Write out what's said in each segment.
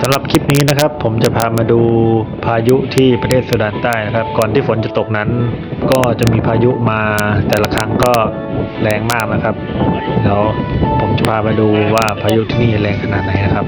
สำหรับคลิปนี้นะครับ ผมจะพามาดูพายุที่ประเทศสุดานใต้นะครับ ก่อนที่ฝนจะตกนั้น ก็จะมีพายุมาแต่ละครั้งก็แรงมากนะครับแล้วผมจะพามาดูว่าพายุที่นี่แรงขนาดไหนนะครับ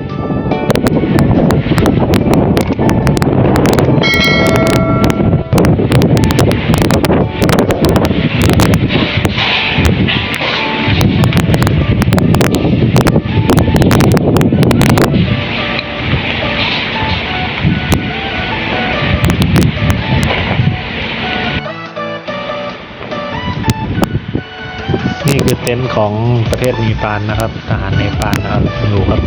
นี่คือเต็นท์ของประเทศเนปาลนะครับทหารเนปาลนะครับดูครับ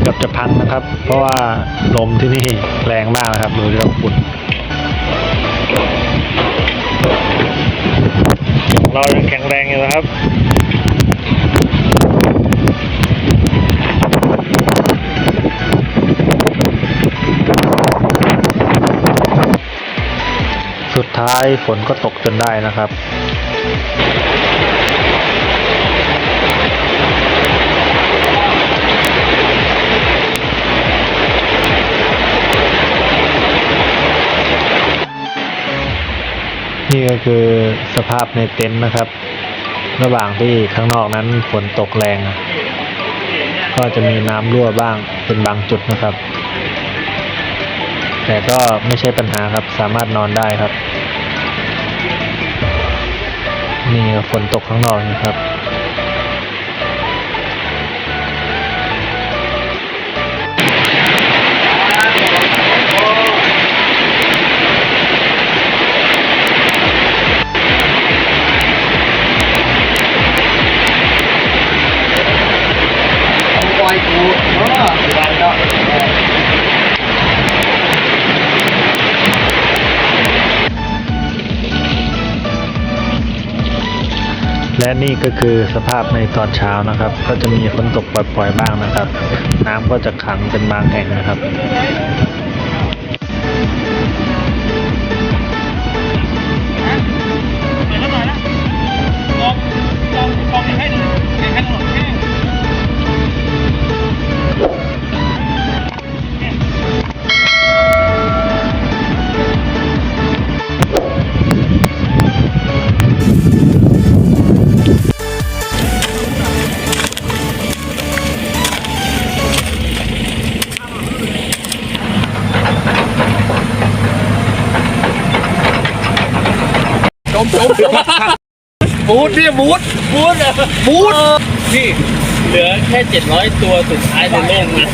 เกือบจะพังนะครับ เพราะว่าลมที่นี่แรงมากนะครับดูที่เราฝุ่นของเรายังแข็งแรงอยู่นะครับสุดท้ายฝนก็ตกจนได้นะครับ นี่ก็คือสภาพในเต็นท์นะครับ ระหว่างที่ข้างนอกนั้นฝนตกแรง ก็จะมีน้ำรั่วบ้างเป็นบางจุดนะครับ แต่ก็ไม่ใช่ปัญหาครับสามารถนอนได้ครับ นี่ฝนตกข้างนอกนะครับ และนี่ก็คือสภาพในตอนเช้านะครับ ก็จะมีฝนตกปล่อยๆบ้างนะครับ น้ำก็จะขังเป็นบางแห่งนะครับ จมจมจมบูดเนี่ยบูดบูดบูดนี่เหลือแค่ 700 ตัวสุดท้ายในโลกนะ